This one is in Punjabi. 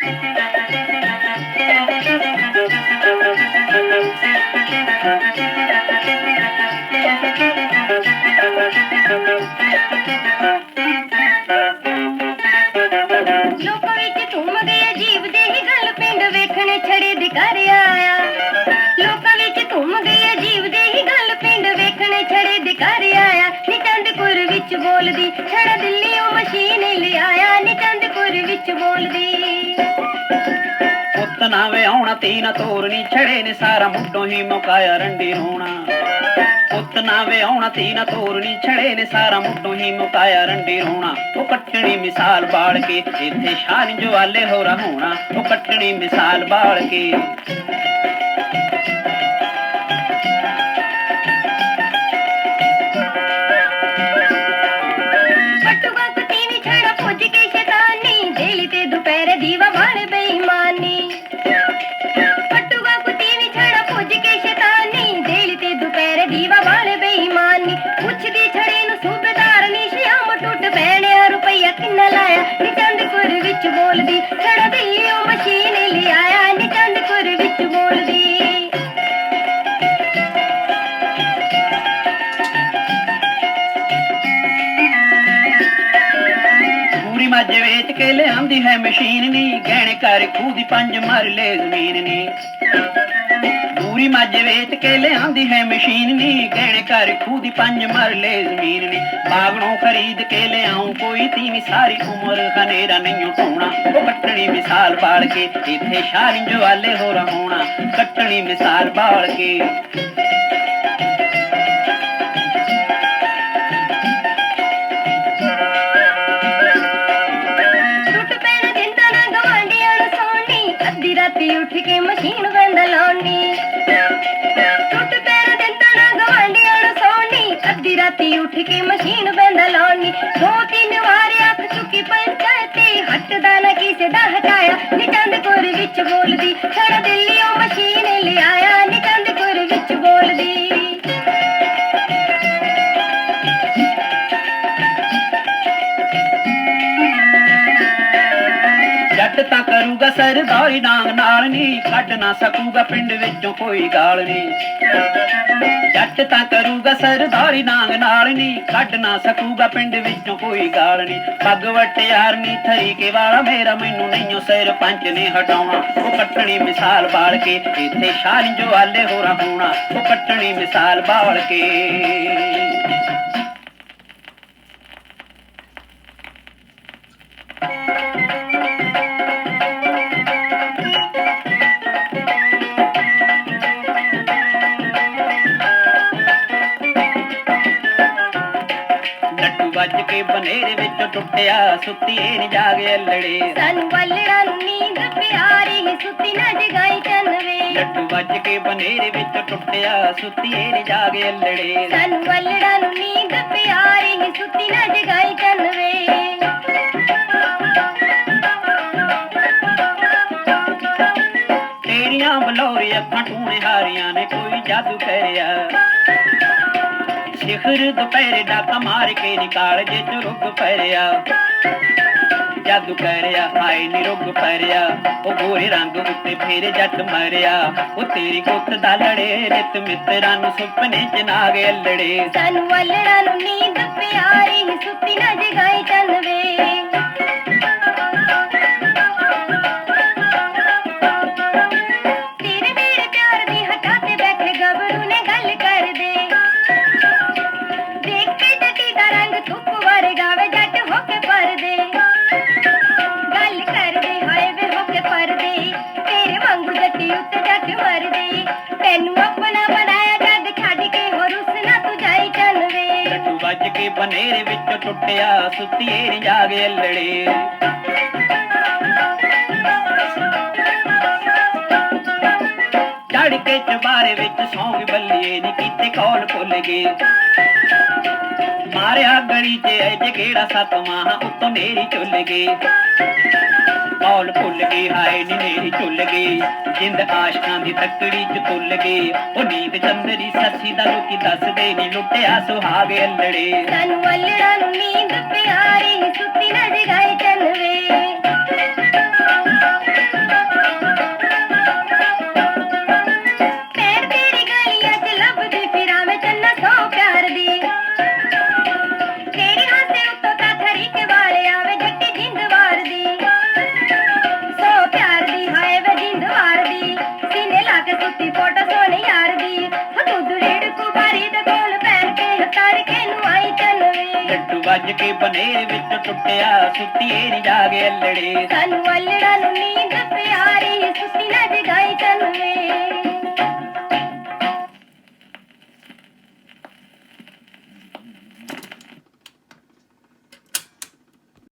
ਲੋਕਾਂ ਵਿੱਚ ਘੁੰਮਦੇ ਅਜੀਬ ਜਿਹੀ ਗੱਲ ਪਿੰਡ ਵੇਖਣੇ ਛੜੇ ਦੇ ਘਰ ਆਇਆ। ਲੋਕਾਂ ਵਿੱਚ ਘੁੰਮਦੇ ਅਜੀਬ ਦੇ ਹੀ ਗੱਲ ਪਿੰਡ ਵੇਖਣੇ ਛੜੇ ਦੇ ਘਰ ਆਇਆ। ਨੀ ਵਿੱਚ ਬੋਲਦੀ ਛੜਾ ਦਿੱਲੀੋਂ ਮਸ਼ੀਨ ਲਿਆਇਆ। ਨੀ ਵਿੱਚ ਬੋਲਦੀ ਪੁੱਤ ਨਾ ਆਉਣਾ ਤੀ ਤੋਰਨੀ ਛੜੇ ਨੇ ਸਾਰਾ ਮੁੱਢੋਂ ਹੀ ਮੁਕਾਇਆ ਰੰਡੀ ਰੋਣਾ। ਪੁੱਤ ਨਾ ਆਉਣਾ ਤੀ ਤੋਰਨੀ ਛੜੇ ਨੇ ਸਾਰਾ ਮੁੱਢੋਂ ਹੀ ਮੁਕਾਇਆ ਰੰਡੀ ਰੋਣਾ। ਉਹ ਕੱਟਣੀ ਮਿਸਾਲ ਬਾਲ ਕੇ, ਇੱਥੇ ਸ਼ਾਨ ਜਵਾਲੇ ਹੋ ਹੋਣਾ। ਉਹ ਕੱਟਣੀ ਮਿਸਾਲ ਬਾਲ ਕੇ। ਮੱਝ ਵੇਚ ਕੇ ਲਿਆਂਦੀ ਹੈ ਮਸ਼ੀਨ ਨੀ, ਗਹਿਣੇ ਕਰ ਖੂਹ ਦੀ ਪੰਜ ਮਰਲੇ ਲੈ ਜ਼ਮੀਨ ਨੀ। ਪੂਰੀ ਮੱਝ ਵੇਚ ਕੇ ਲਿਆਂਦੀ ਹੈ ਮਸ਼ੀਨ ਨੀ, ਗਹਿਣੇ ਕਰ ਖੂਹ ਦੀ ਪੰਜ ਮਰ ਜ਼ਮੀਨ ਨੀ। ਬਾਗਣੋਂ ਖਰੀਦ ਕੇ ਲਿਆਉਂ ਕੋਈ ਤੀਵੀਂ ਸਾਰੀ ਉਮਰ, ਹਨੇਰਾ ਨਹੀਂ ਉਠਾਉਣਾ। ਉਹ ਕੱਟਣੀ ਮਿਸਾਲ ਬਾਲ ਕੇ ਇੱਥੇ ਸ਼ਾਰਿੰ ਜਵਾਲੇ ਹੋ ਰਹਾਉਣਾ ਕੱਟਣੀ ਮਿਸਾਲ ਬਾਲ ਕੇ ਰਾਤੀ ਉੱਠ ਕੇ ਮਸ਼ੀਨ ਬੰਦ ਲਾਉਣੀ। ਦੋ ਤਿੰਨ ਵਾਰ ਅੱਖ ਚੁੱਕੀ ਪੰਚਾਇਤੀ, ਹੱਟਦਾ ਨਾ ਕਿਸੇ ਦਾ ਹਟਾਇਆ। ਨੀ ਚੰਦਪੁਰ ਵਿੱਚ ਬੋਲਦੀ ਛੜ ਦਿੱਲੀੋਂ ਜੱਟ ਤਾਂ ਕਰੂਗਾ ਸਰਦਾਰੀ ਡਾਂਗ ਨਾਲ ਨਹੀਂ ਕੱਢ ਨਾ ਸਕੂਗਾ ਪਿੰਡ ਵਿੱਚੋਂ ਕੋਈ ਗਾਲ ਨਹੀਂ ਜੱਟ ਤਾਂ ਕਰੂਗਾ ਸਰਦਾਰੀ ਡਾਂਗ ਨਾਲ ਨਹੀਂ ਕੱਢ ਨਾ ਸਕੂਗਾ ਪਿੰਡ ਵਿੱਚੋਂ ਕੋਈ ਗਾਲ ਨਹੀਂ ਪੱਗ ਵਟਿਆਰ ਨਹੀਂ ਥਰੀਕੇ ਵਾਲਾ, ਮੇਰਾ ਮੈਨੂੰ ਨਹੀਂਓ ਸਰਪੰਚ ਨੇ ਹਟਾਉਣਾ। ਉਹ ਕੱਟਣੀ ਮਿਸਾਲ ਬਾਲ ਕੇ, ਇੱਥੇ ਸ਼ਾਨ ਜੋ ਆਲੇ ਹੋ ਹੋਣਾ। ਉਹ ਕੱਟਣੀ ਮਿਸਾਲ ਬਾਲ ਕੇ। ਬਨੇਰੇ ਵਿੱਚ ਟੁੱਟਿਆ ਸੁੱਤੀਏ ਨੀ ਜਾਗੇ ਅਲੜੇ। ਸਾਨੂੰ ਵੱਲੜਾ ਨੂੰ ਨੀਂਦ ਪਿਆਰੀ ਹੀ ਸੁੱਤੀ ਨਾ ਜਗਾਈ ਚੰਨਵੇ। ਲੱਟੂ ਵੱਜ ਕੇ ਬਨੇਰੇ ਵਿੱਚ ਟੁੱਟਿਆ ਸੁੱਤੀਏ ਨੀ ਜਾਗੇ ਅਲੜੇ। ਸਾਨੂੰ ਵੱਲੜਾ ਨੂੰ ਨੀਂਦ ਪਿਆਰੀ ਹੀ ਸੁੱਤੀ ਨਾ ਜਗਾਈ ਚੰਨਵੇ। ਤੇਰੀਆਂ ਬਲੌਰੀ ਅੱਖਾਂ ਟੂਣੇ ਹਾਰੀਆਂ ਨੇ ਕੋਈ ਜਾਦੂ ਕਰਿਆ। ਸਿਖਰ ਦੁਪਹਿਰੇ ਡਾਕਾ ਮਾਰ ਕੇ ਨਿਕਾਲ ਜੇ ਚ ਰੁੱਗ ਪਰਿਆ। ਜਾਦੂ ਕਰਿਆ ਹਾਏ ਨੀ ਪਰਿਆ। ਉਹ ਗੋਰੇ ਰੰਗ ਉੱਤੇ ਫੇਰ ਜੱਟ ਮਰਿਆ। ਉਹ ਤੇਰੀ ਗੁੱਤ ਦਾ ਲੜੇ ਨਿਤ ਮਿੱਤਰਾਂ ਨੂੰ ਸੁਪਨੇ ਚ ਨਾਗੇ ਅਲੜੇ। ਸਾਨੂੰ ਵੱਲੜਾ ਨੂੰ ਨੀਂਦ ਪਿਆਰੀ ਮਰਦੇ ਤੈਨੂੰ ਆਪਣਾ ਬਣਾਇਆ ਜੱਗ ਛੱਡ ਕੇ ਹੋਰ ਉਸ ਨਾ ਤੂੰ ਜਾਈ ਚੰਨਵੇ ਲੱਟੂ ਵੱਜ ਕੇ ਬਨੇਰੇ ਵਿੱਚ ਟੁੱਟਿਆ, ਸੁੱਤੀਏ ਨੀ ਜਾਗੇ ਅਲੜੇ ਚੜ ਕੇ ਚਬਾਰੇ ਵਿੱਚ ਸੌਂਗ ਬੱਲੀਏ, ਨੀ ਕੀਤੇ ਕੌਲ ਭੁੱਲ ਗਏ। ਮਾਰਿਆ ਗਲੀ 'ਚ ਐ ਕਿਹੜਾ ਸੱਤ ਉੱਤੋਂ ਨੇਰੀ ਚੁੱਲ ਗਏ। ਕੌਲ ਭੁੱਲ ਗਈ, ਹਾਏ ਨੀ ਨੇਰੀ ਚੁੱਲ ਗਈ। ਜਿੰਦ ਆਸ਼ਕਾਂ ਦੀ ਤੱਕੜੀ 'ਚ ਤੁੱਲ ਗਈ। ਉਹ ਨੀਂਦ ਚੰਦਰੀ ਸੱਸੀ ਦਾ ਲੋਕੀ ਦੱਸਦੇ ਨੀ, ਲੁੱਟਿਆ ਸੁਹਾਗ ਅਲੜੇ। ਸਾਨੂੰ ਵੱਲੜਾ ਨੂੰ ਨੀਂਦ ਪਿਆਰੀ ਸੁੱਤੀ ਨਾ ਜਗਾਈ ਚੰਨਵੇ ਵੱਜ ਕੇ ਬਨੇਰ ਵਿੱਚ ਟੁੱਟਿਆ ਸੁੱਤੀਏ ਨੀ ਜਾਗੇ ਅਲੜੇ। ਸਾਨੂੰ ਅਲੜਾ ਨੂੰ ਨੀਂਦ